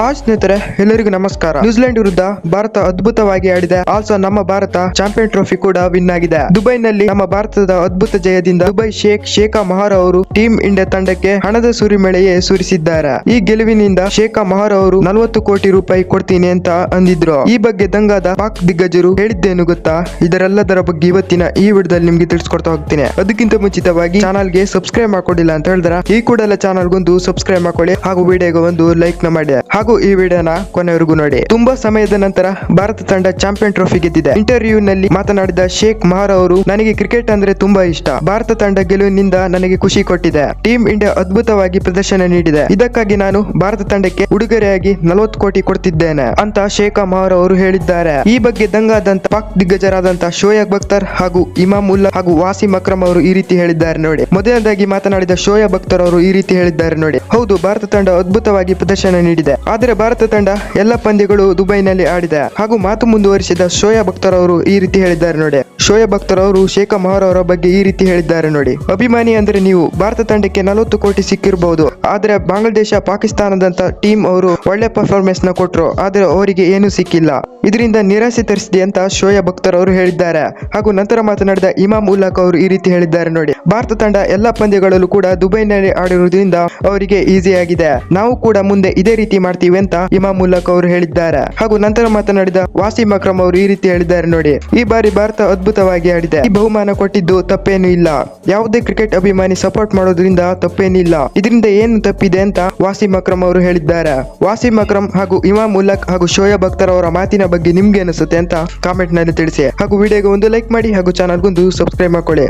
Hi ಸ್ನೇಹಿತರೆ, ಎಲ್ಲರಿಗೂ ನಮಸ್ಕಾರ. ನ್ಯೂಜಿಲೆಂಡ್ ವಿರುದ್ಧ ಭಾರತ ಅದ್ಭುತವಾಗಿ ಆಡಿದೆ. ಆಲ್ಸೋ ನಮ್ಮ ಭಾರತ ಚಾಂಪಿಯನ್ ಟ್ರೋಫಿ ಕೂಡ ವಿನ್ ಆಗಿದೆ. ದುಬೈನಲ್ಲಿ ನಮ್ಮ ಭಾರತದ ಅದ್ಭುತ ಜಯದಿಂದ ದುಬೈ ಶೇಖ್, ಶೇಖಾ ಮಹಾರ್ ಅವರು ಟೀಮ್ ಇಂಡಿಯಾ ತಂಡಕ್ಕೆ ಹಣದ ಸುರಿಮಳೆಯೇ ಸುರಿಸಿದ್ದಾರೆ. ಈ ಗೆಲುವಿನಿಂದ ಶೇಖಾ ಮಹಾರ್ ಅವರು ನಲವತ್ತು ಕೋಟಿ ರೂಪಾಯಿ ಕೊಡ್ತೀನಿ ಅಂತ ಅಂದಿದ್ರು. ಈ ಬಗ್ಗೆ ದಂಗಾದ ಪಾಕ್ ದಿಗ್ಗಜರು ಹೇಳಿದ್ದೇನು ಗೊತ್ತಾ? ಇದರೆಲ್ಲದರ ಬಗ್ಗೆ ಇವತ್ತಿನ ಈ ವಿಡಿಯೋದಲ್ಲಿ ನಿಮ್ಗೆ ತಿಳಿಸ್ಕೊಡ್ತಾ ಹೋಗ್ತೀನಿ. ಅದಕ್ಕಿಂತ ಮುಂಚಿತವಾಗಿ ಚಾನಲ್ಗೆ ಸಬ್ಸ್ಕ್ರೈಬ್ ಮಾಡ್ಕೊಂಡಿಲ್ಲ ಅಂತ ಹೇಳಿದ್ರೆ, ಈ ಕೂಡಲ ಚಾನಲ್ಗೊಂದು ಸಬ್ಸ್ಕ್ರೈಬ್ ಮಾಡ್ಕೊಳ್ಳಿ ಹಾಗೂ ವಿಡಿಯೋಗೆ ಒಂದು ಲೈಕ್ನ ಮಾಡಿ. ಈ ವಿಡಿಯೋನ ಕೊನೆವರೆಗೂ ನೋಡಿ. ತುಂಬಾ ಸಮಯದ ನಂತರ ಭಾರತ ತಂಡ ಚಾಂಪಿಯನ್ ಟ್ರೋಫಿ ಗೆದ್ದಿದೆ. ಇಂಟರ್ವ್ಯೂ ನಲ್ಲಿ ಮಾತನಾಡಿದ ಶೇಖ್ ಮಹಾರ್ ಅವರು, ನನಗೆ ಕ್ರಿಕೆಟ್ ಅಂದ್ರೆ ತುಂಬಾ ಇಷ್ಟ. ಭಾರತ ತಂಡ ಗೆಲುವಿನಿಂದ ನನಗೆ ಖುಷಿ ಕೊಟ್ಟಿದೆ. ಟೀಮ್ ಇಂಡಿಯಾ ಅದ್ಭುತವಾಗಿ ಪ್ರದರ್ಶನ ನೀಡಿದೆ. ಇದಕ್ಕಾಗಿ ನಾನು ಭಾರತ ತಂಡಕ್ಕೆ ಉಡುಗೊರೆಯಾಗಿ ನಲವತ್ತು ಕೋಟಿ ಕೊಡ್ತಿದ್ದೇನೆ ಅಂತ ಶೇಖ್ ಮಹಾರ್ ಅವರು ಹೇಳಿದ್ದಾರೆ. ಈ ಬಗ್ಗೆ ದಂಗಾದಂತ ಪಾಕ್ ದಿಗ್ಗಜರಾದಂತ ಶೋಯಬ್ ಹಾಗೂ ಇಮಾಮ್ ಉಲ್ಲಾ ಹಾಗೂ ವಾಸಿಂ ಅಕ್ರಮ್ ಅವರು ಈ ರೀತಿ ಹೇಳಿದ್ದಾರೆ ನೋಡಿ. ಮೊದಲನೇದಾಗಿ ಮಾತನಾಡಿದ ಶೋಯಬ್ ಅಖ್ತರ್ ಅವರು ಈ ರೀತಿ ಹೇಳಿದ್ದಾರೆ ನೋಡಿ. ಹೌದು, ಭಾರತ ತಂಡ ಅದ್ಭುತವಾಗಿ ಪ್ರದರ್ಶನ ನೀಡಿದೆ. ಆದರೆ ಭಾರತ ತಂಡ ಎಲ್ಲ ಪಂದ್ಯಗಳು ದುಬೈನಲ್ಲಿ ಆಡಿದೆ ಹಾಗೂ ಮಾತು ಮುಂದುವರಿಸಿದ ಶೋಯಾ ಭಕ್ತರ್ ಅವರು ಈ ರೀತಿ ಹೇಳಿದ್ದಾರೆ ನೋಡಿ. ಶೋಯಬ್ ಅಖ್ತರ್ ಅವರು ಶೇಖ ಮಹಾರ್ ಅವರ ಬಗ್ಗೆ ಈ ರೀತಿ ಹೇಳಿದ್ದಾರೆ ನೋಡಿ. ಅಭಿಮಾನಿ ಅಂದ್ರೆ ನೀವು. ಭಾರತ ತಂಡಕ್ಕೆ ನಲವತ್ತು ಕೋಟಿ ಸಿಕ್ಕಿರಬಹುದು ಆದ್ರೆ ಬಾಂಗ್ಲಾದೇಶ ಪಾಕಿಸ್ತಾನದಂತ ಟೀಮ್ ಅವರು ಒಳ್ಳೆ ಪರ್ಫಾರ್ಮೆನ್ಸ್ನ ಕೊಟ್ರು. ಆದ್ರೆ ಅವರಿಗೆ ಏನು ಸಿಕ್ಕಿಲ್ಲ. ಇದರಿಂದ ನಿರಾಸೆ ತರಿಸಿದೆ ಅಂತ ಶೋಯಬ್ ಅಖ್ತರ್ ಅವರು ಹೇಳಿದ್ದಾರೆ. ಹಾಗೂ ನಂತರ ಮಾತನಾಡಿದ ಇಮಾಮ್ ಉಲ್ಲಾಖ್ ಅವರು ಈ ರೀತಿ ಹೇಳಿದ್ದಾರೆ ನೋಡಿ. ಭಾರತ ತಂಡ ಎಲ್ಲಾ ಪಂದ್ಯಗಳಲ್ಲೂ ಕೂಡ ದುಬೈನಲ್ಲಿ ಆಡಿರುವುದರಿಂದ ಅವರಿಗೆ ಈಸಿ ಆಗಿದೆ. ನಾವು ಕೂಡ ಮುಂದೆ ಇದೇ ರೀತಿ ಮಾಡ್ತೀವಿ ಅಂತ ಇಮಾಮ್ ಉಲ್ಲಾಖ್ ಅವರು ಹೇಳಿದ್ದಾರೆ. ಹಾಗೂ ನಂತರ ಮಾತನಾಡಿದ ವಾಸಿಮ್ ಅಕ್ರಮ್ ಅವರು ಈ ರೀತಿ ಹೇಳಿದ್ದಾರೆ ನೋಡಿ. ಈ ಬಾರಿ ಭಾರತ ಅದ್ಭುತವಾಗಿ ಆಡಿದೆ. ಈ ಬಹುಮಾನ ಕೊಟ್ಟಿದ್ದು ತಪ್ಪೇನು ಇಲ್ಲ. ಯಾವುದೇ ಕ್ರಿಕೆಟ್ ಅಭಿಮಾನಿ ಸಪೋರ್ಟ್ ಮಾಡೋದ್ರಿಂದ ತಪ್ಪೇನಿಲ್ಲ ಇದರಿಂದ ಏನು ತಪ್ಪಿದೆ ಅಂತ ವಾಸಿಂ ಅಕ್ರಮ್ ಅವರು ಹೇಳಿದ್ದಾರೆ. ವಾಸಿಂ ಅಕ್ರಮ್ ಹಾಗೂ ಇಮಾಮ್ ಉಲ್ಲಕ್ ಹಾಗೂ ಶೋಯಬ್ ಅಖ್ತರ್ ಅವರ ಮಾತಿನ ಬಗ್ಗೆ ನಿಮ್ಗೆ ಅನಿಸುತ್ತೆ ಅಂತ ಕಾಮೆಂಟ್ನಲ್ಲಿ ತಿಳಿಸಿ. ಹಾಗೂ ವಿಡಿಯೋಗೆ ಒಂದು ಲೈಕ್ ಮಾಡಿ ಹಾಗೂ ಚಾನಲ್ಗೊಂದು ಸಬ್ಸ್ಕ್ರೈಬ್ ಮಾಡ್ಕೊಳ್ಳಿ.